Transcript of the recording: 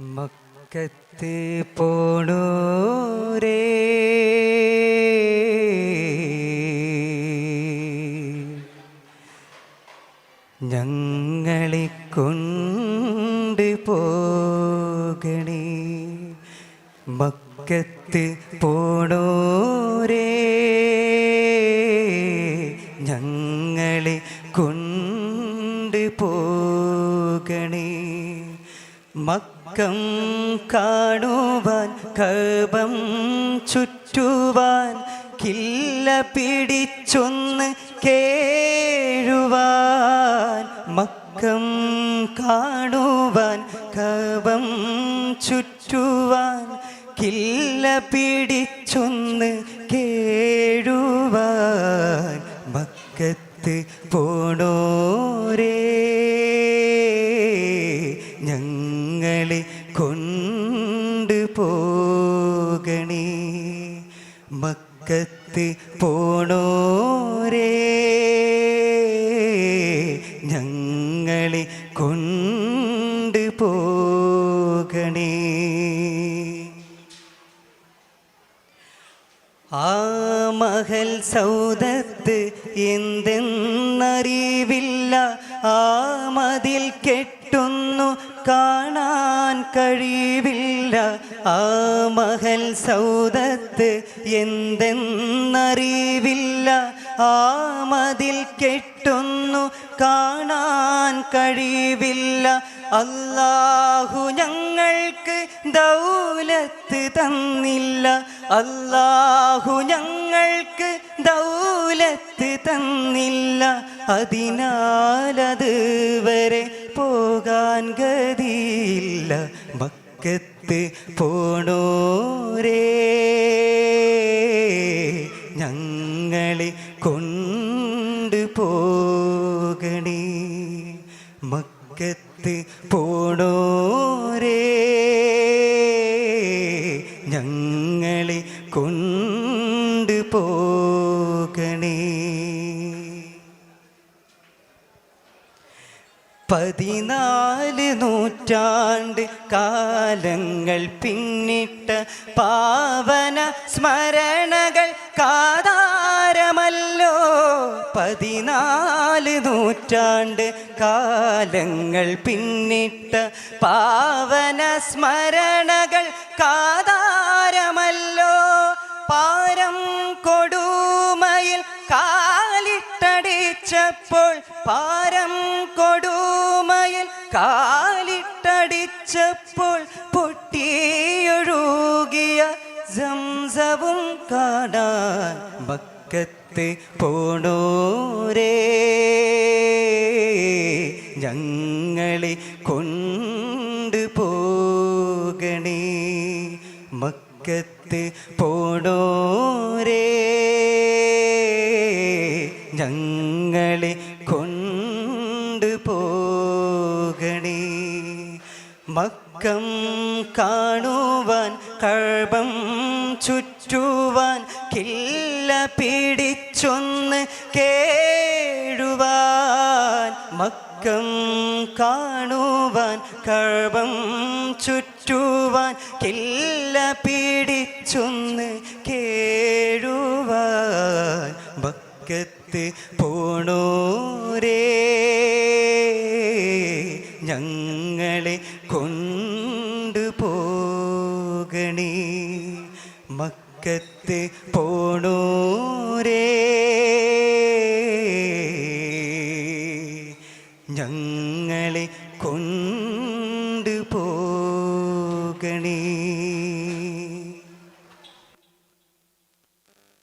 മക്കത്ത് പോണോരേ. ഞങ്ങളെ കൊണ്ട് പോകണേ. മക്കത്ത് പോണോരേ. ഞങ്ങളെ കൊണ്ട് പോകണേ. മക്കം കാണുവാൻ കപം ചുറ്റുവാൻ കില്ല പിടിച്ചൊന്ന് കേഴുവാൻ മക്കം കാണുവാൻ കപം ചുറ്റുവാൻ കില്ല പിടിച്ചൊന്ന് കേഴുവാൻ മക്കത്ത് പോണോരേ ഞങ്ങളെ മക്കത്ത് പോണോരേ? ഞങ്ങളെ കൊണ്ട് പോകണേ. ആ മഹൽ സൗദത്ത് എന്തെന്നറിവില്ല ആ മതിൽ കെട്ടുന്നു കാണാൻ കഴിവില്ല. ആ മഹൽ സൗദത്ത് എന്തെന്നറിവില്ല. ആ മതിൽ കെട്ടുന്നു കാണാൻ കഴിവില്ല. അല്ലാഹു ഞങ്ങൾക്ക് ദൗലത്ത് തന്നില്ല. അല്ലാഹു ഞങ്ങൾക്ക് ദൗലത്ത് തന്നില്ല. അതിനാലത് വരെ പോകാൻ ഗതിയില്ല. മക്കത്ത് പോണോരേ. ഞങ്ങളെ കൊണ്ട് പോകണേ. മക്കത്ത് പോണോരേ. ഞങ്ങളെ കൊണ്ട് പോകണേ പതിനാല് നൂറ്റാണ്ട് കാലങ്ങൾ പിന്നിട്ട പാവന സ്മരണകൾ കാതാരമല്ലോ. പതിനാല് നൂറ്റാണ്ട് കാലങ്ങൾ പിന്നിട്ട പാവന സ്മരണകൾ കാതാരമല്ലോ. പാരം കൊടുമയിൽ കാലിട്ടടിച്ചപ്പോൾ പാരം കൊടുമയിൽ കാലിട്ടടിച്ചപ്പോൾ പൊട്ടിയൊഴുകിയ സംസവും കാണാൻ ഭക്കത്ത് പോണോരേ. ഞങ്ങളെ കൊണ്ട് പോകണേ മക്കത്ത് പോണോരേ. ഞങ്ങളെ കൊണ്ട് മക്കം കാണുവാൻ കഴപം ചുറ്റുവാൻ കില്ല പിടിച്ചൊന്ന് കേഴുവാൻ മക്കം കാണുവാൻ കഴപം ചുറ്റുവാൻ കില്ല പിടിച്ചൊന്ന് കേഴുവാൻ ഭക്കത്ത് പോണോരേ ഞങ്ങളെ കൊണ്ട് പോകണേ മക്കത്ത് പോണോരേ. ഞങ്ങളെ കൊണ്ട് പോകണേ